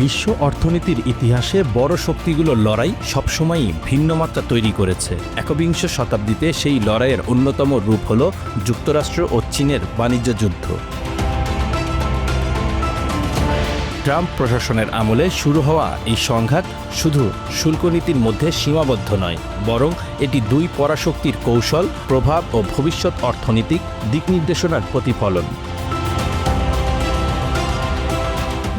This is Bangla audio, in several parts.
বিশ্ব অর্থনীতির ইতিহাসে বড় শক্তিগুলোর লড়াই সবসময়ই ভিন্ন মাত্রা তৈরি করেছে। একবিংশ শতাব্দীতে সেই লড়াইয়ের অন্যতম রূপ হল যুক্তরাষ্ট্র ও চীনের বাণিজ্য যুদ্ধ। ট্রাম্প প্রশাসনের আমলে শুরু হওয়া এই সংঘাত শুধু শুল্ক নীতির মধ্যে সীমাবদ্ধ নয়, বরং এটি দুই পরাশক্তির কৌশল, প্রভাব ও ভবিষ্যৎ অর্থনৈতিক দিক নির্দেশনার প্রতিফলন।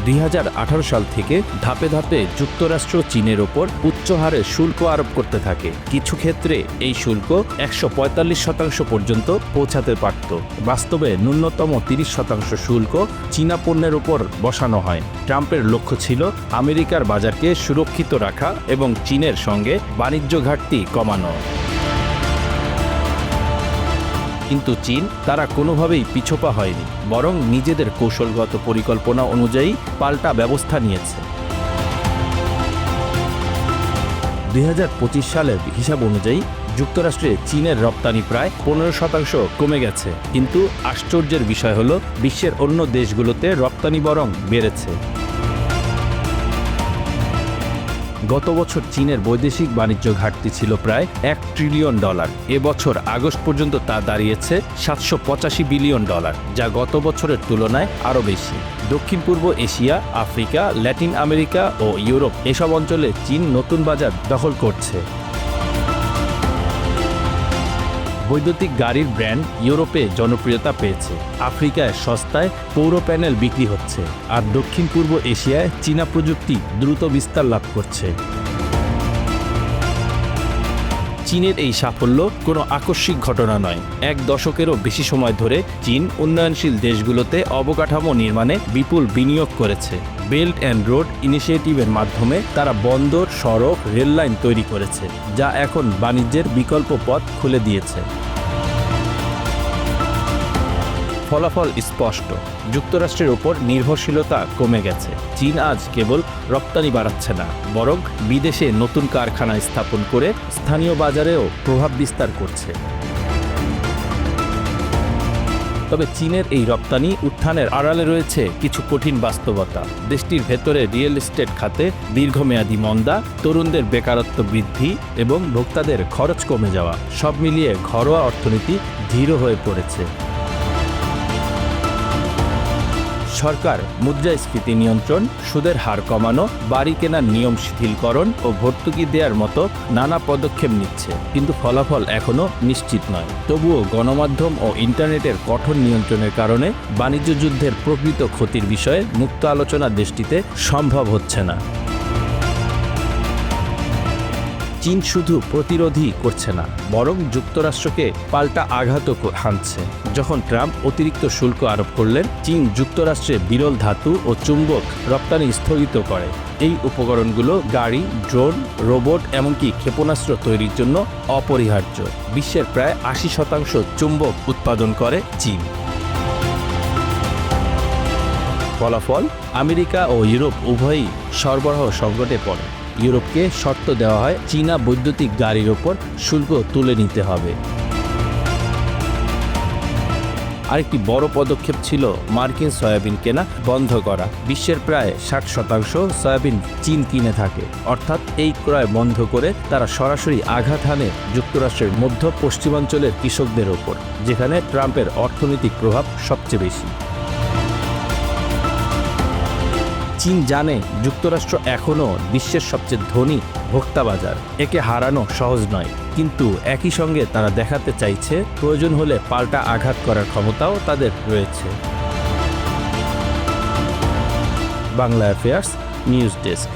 দুই হাজার আঠারো সাল থেকে ধাপে ধাপে যুক্তরাষ্ট্র চীনের ওপর উচ্চ হারে শুল্ক আরোপ করতে থাকে। কিছু ক্ষেত্রে এই শুল্ক একশো পঁয়তাল্লিশ শতাংশ পর্যন্ত পৌঁছাতে পারত। বাস্তবে ন্যূনতম তিরিশ শতাংশ শুল্ক চীনা পণ্যের উপর বসানো হয়। ট্রাম্পের লক্ষ্য ছিল আমেরিকার বাজারকে সুরক্ষিত রাখা এবং চীনের সঙ্গে বাণিজ্য ঘাটতি কমানো। কিন্তু চীন তারা কোনোভাবেই পিছোপা হয়নি, বরং নিজেদের কৌশলগত পরিকল্পনা অনুযায়ী পাল্টা ব্যবস্থা নিয়েছে। দুই হাজার পঁচিশ সালের হিসাব অনুযায়ী যুক্তরাষ্ট্রে চীনের রপ্তানি প্রায় পনেরো শতাংশ কমে গেছে, কিন্তু আশ্চর্যের বিষয় হলো, বিশ্বের অন্য দেশগুলোতে রপ্তানি বরং বেড়েছে। গত বছর চীনের বৈদেশিক বাণিজ্য ঘাটতি ছিল প্রায় এক ট্রিলিয়ন ডলার। এবছর আগস্ট পর্যন্ত তা দাঁড়িয়েছে সাতশো পঁচাশি বিলিয়ন ডলার, যা গত বছরের তুলনায় আরও বেশি। দক্ষিণ পূর্ব এশিয়া, আফ্রিকা, ল্যাটিন আমেরিকা ও ইউরোপ এসব অঞ্চলে চীন নতুন বাজার দখল করছে। বৈদ্যুতিক গাড়ির ব্র্যান্ড ইউরোপে জনপ্রিয়তা পেয়েছে। আফ্রিকায় সস্তায় পৌর প্যানেল বিক্রি হচ্ছে। আর দক্ষিণ পূর্ব এশিয়ায় চীনা প্রযুক্তি দ্রুত বিস্তার লাভ করছে। চীনের এই সাফল্য কোনো আকস্মিক ঘটনা নয়। এক দশকেরও বেশি সময় ধরে চীন উন্নয়নশীল দেশগুলোতে অবকাঠামো নির্মাণে বিপুল বিনিয়োগ করেছে। বেল্ট অ্যান্ড রোড ইনিশিয়েটিভের মাধ্যমে তারা বন্দর, সড়ক, রেললাইন তৈরি করেছে, যা এখন বাণিজ্যের বিকল্প পথ খুলে দিয়েছে। ফলাফল স্পষ্ট। যুক্তরাষ্ট্রের ওপর নির্ভরশীলতা কমে গেছে। চীন আজ কেবল রপ্তানি বাড়াচ্ছে না, বরং বিদেশে নতুন কারখানা স্থাপন করে স্থানীয় বাজারেও প্রভাব বিস্তার করছে। তবে চীনের এই রপ্তানি উত্থানের আড়ালে রয়েছে কিছু কঠিন বাস্তবতা। দেশটির ভেতরে রিয়েল এস্টেট খাতে দীর্ঘমেয়াদী মন্দা, তরুণদের বেকারত্ব বৃদ্ধি এবং ভোক্তাদের খরচ কমে যাওয়া, সব মিলিয়ে ঘরোয়া অর্থনীতি ধীর হয়ে পড়েছে। সরকার, মুদ্রাস্ফীতি নিয়ন্ত্রণ, সুদের হার কমানো, বাড়ি কেনার নিয়ম শিথিলকরণ ও ভর্তুকি দেওয়ার মতো নানা পদক্ষেপ নিচ্ছে। কিন্তু ফলাফল এখনও নিশ্চিত নয়। তবুও গণমাধ্যম ও ইন্টারনেটের কঠোর নিয়ন্ত্রণের কারণে বাণিজ্য যুদ্ধের প্রকৃত ক্ষতির বিষয়ে মুক্ত আলোচনা দেশটিতে সম্ভব হচ্ছে না। চীন শুধু প্রতিরোধই করছে না, বরং যুক্তরাষ্ট্রকে পাল্টা আঘাতও ক- হানছে। যখন ট্রাম্প অতিরিক্ত শুল্ক আরোপ করলেন, চীন যুক্তরাষ্ট্রে বিরল ধাতু ও চুম্বক রপ্তানি স্থগিত করে। এই উপকরণগুলো গাড়ি, ড্রোন, রোবট এমনকি ক্ষেপণাস্ত্র তৈরির জন্য অপরিহার্য। বিশ্বের প্রায় আশি শতাংশ চুম্বক উৎপাদন করে চীন। ফলাফল, আমেরিকা ও ইউরোপ উভয়ই সরবরাহ সংকটে পড়ে। ইউরোপকে শর্ত দেওয়া হয়, চীনা বৈদ্যুতিক গাড়ির ওপর শুল্ক তুলে নিতে হবে। আরেকটি বড় পদক্ষেপ ছিল মার্কিন সয়াবিন কেনা বন্ধ করা। বিশ্বের প্রায় ষাট শতাংশ সয়াবিন চীন কিনে থাকে। অর্থাৎ এই ক্রয় বন্ধ করে তারা সরাসরি আঘাত হানে যুক্তরাষ্ট্রের মধ্য পশ্চিমাঞ্চলের কৃষকদের ওপর, যেখানে ট্রাম্পের অর্থনৈতিক প্রভাব সবচেয়ে বেশি। চীন জানে যুক্তরাষ্ট্র এখনও বিশ্বের সবচেয়ে ধনী ভোক্তা বাজার। একে হারানো সহজ নয়। কিন্তু একই সঙ্গে তারা দেখাতে চাইছে, প্রয়োজন হলে পাল্টা আঘাত করার ক্ষমতাও তাদের রয়েছে। Bangla affairs news desk.